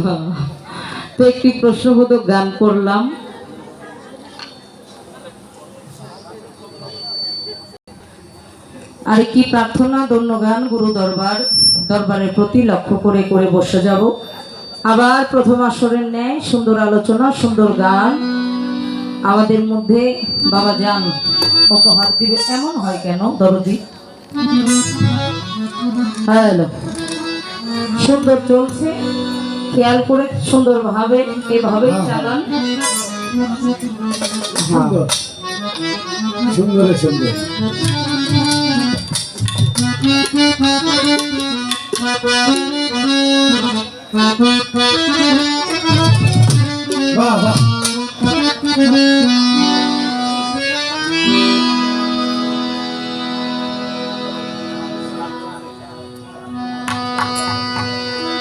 তো একটি প্রশ্নবোধক গান করলাম। আর কি প্রার্থনা ধন্য গান গুরু দরবার, দরবারের প্রতি লক্ষ্য করে করে বসে যাব। আবার প্রথম আসরের ন্যায় সুন্দর আলোচনা, সুন্দর গান। আমাদের মধ্যে বাবা যান উপহার দিবে, এমন হয় কেন দরদি হ্যালো। সুন্দর চলছে। খেয়াল করে সুন্দরভাবে এভাবে চালান। সুন্দর। সুন্দর সুন্দর। বাহ বাহ।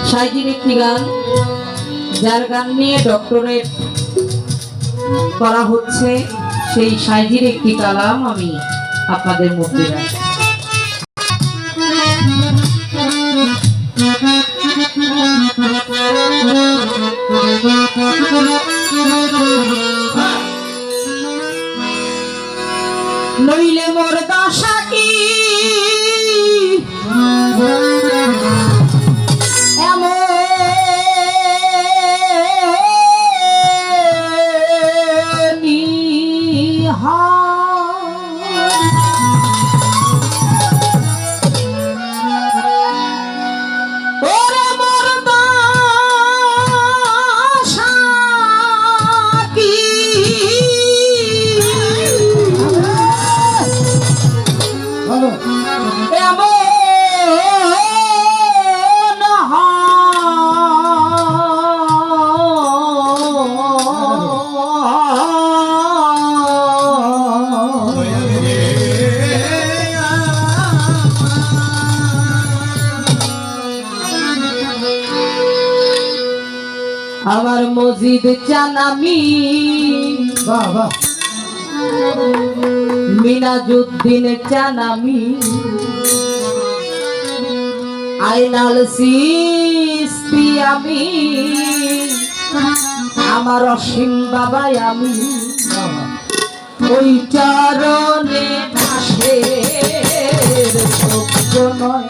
সাইজির একটি গান, যার গান নিয়ে ডক্টরেট করা হচ্ছে। সেই সাইজির একটি কালাম আমি আপনাদের মধ্যে রাখি নইলে মসজিদ চানামি বাহ মিনাজুদ্দিন চানামি আইনাল সিস্তি আমি। আমার অসীম বাবাই আমি। ওই চরণে দাসের সত্য নয়।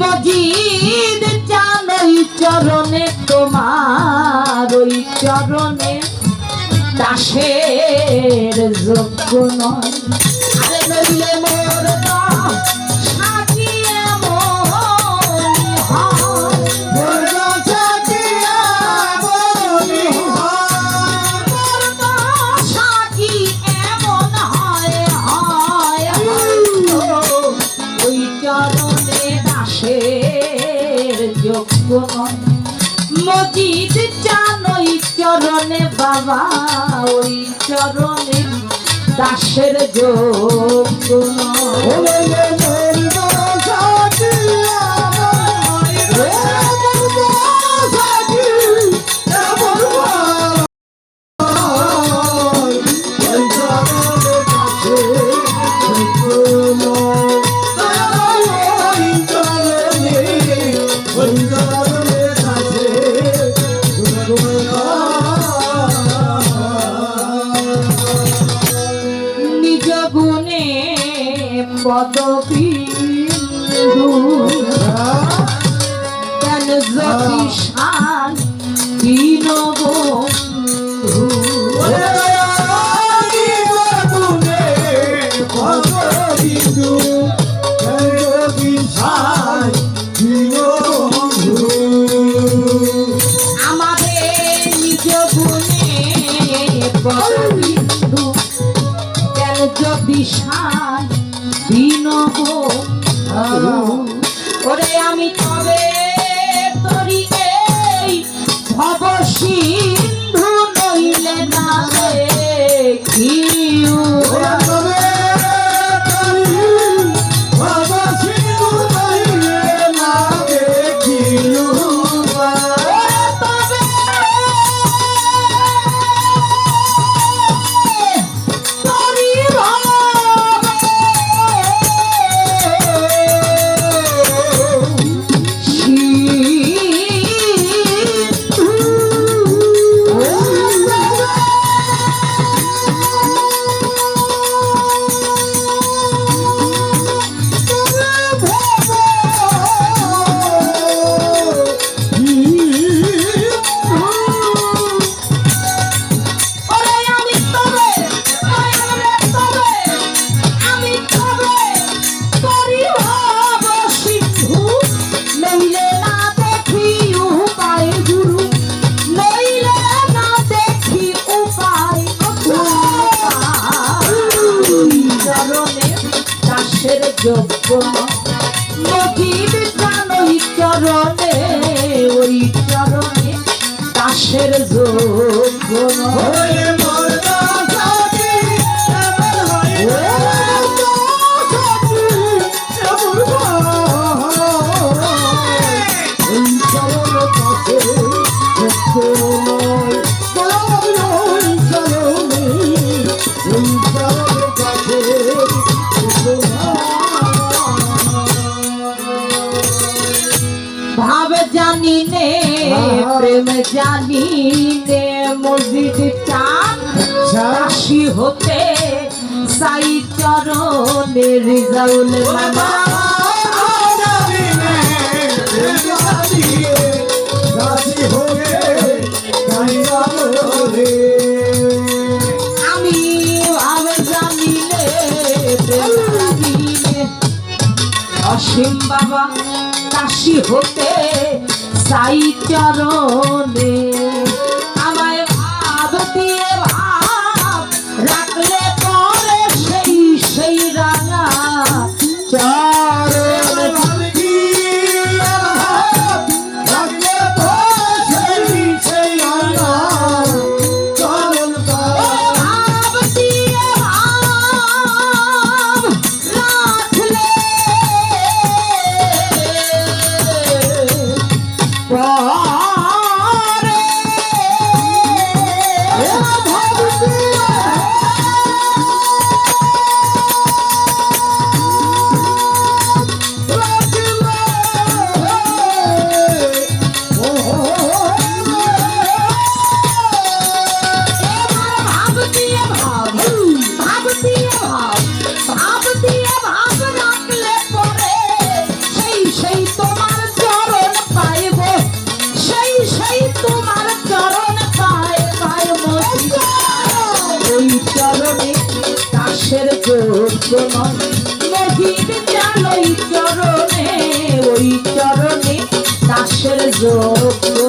মজিদ চান ওই চরণে তোমার ওই চরণে দাসের যোগ্য নয়। যোগ্য নয় মজিদ চান ওই চরণে বাবা ওই চরণে দাসের যোগ্য। কেন যদি শান দীনবন্ধু আমাদের নিজ গুণে পদবিন্দু কেন যদি শান দীনবন্ধু ওরে আমি তবে নইলে যোগ্য নদীর জানই চরণে ওই চরণে দাসের যোগ্য প্রেম জানি নে মসজিদ চাঁদ রাশি হতে সাই চরণে রিজাউল মামা আমি ভাব জানি নে প্রেম জানি নে অসীম বাবা কাশি হতে সাই চরণে। যোগ্য মহির জাল ওই চরণে ওই চরণে দাসের যোগ্য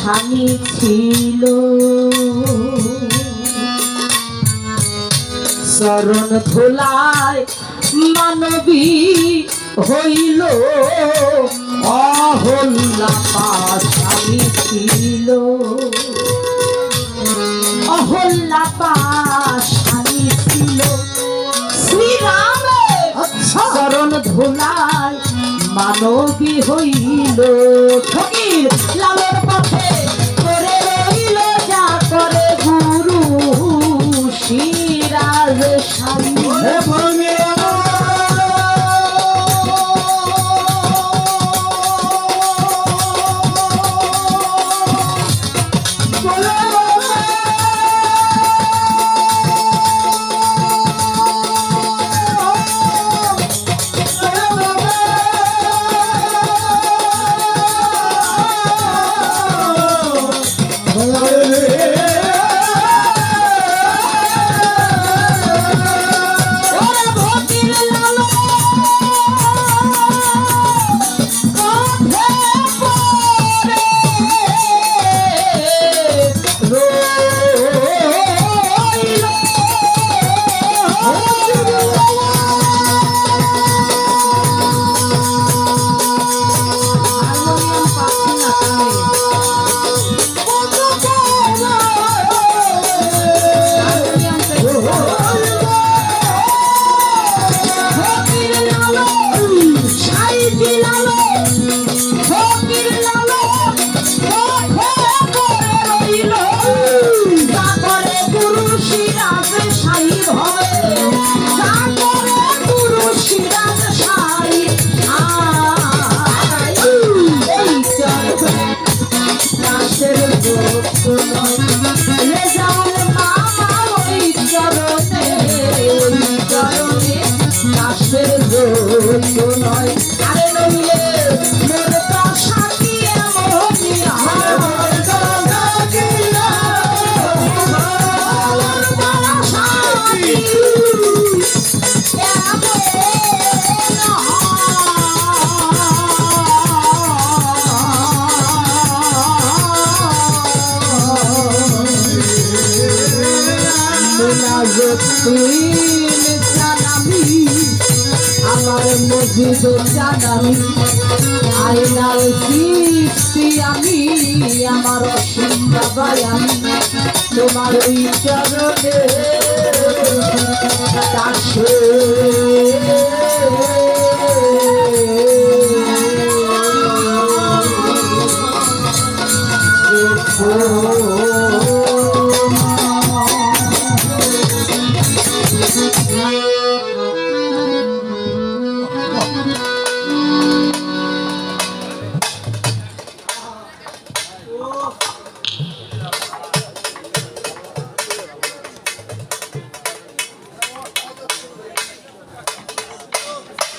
স্বামী ছিল। চরণ ধুলায় মানবী হইল। অহল্লা স্বামী ছিল। অহল্লা স্বামী ছিল। শ্রীরামের চরণ ধুলায় মানবী হইল ফকির লালের পথে আমার মসজিদ জানামি আইনাল সৃষ্টি আমি আমার বাবাই আমি তোমার ওই চরণে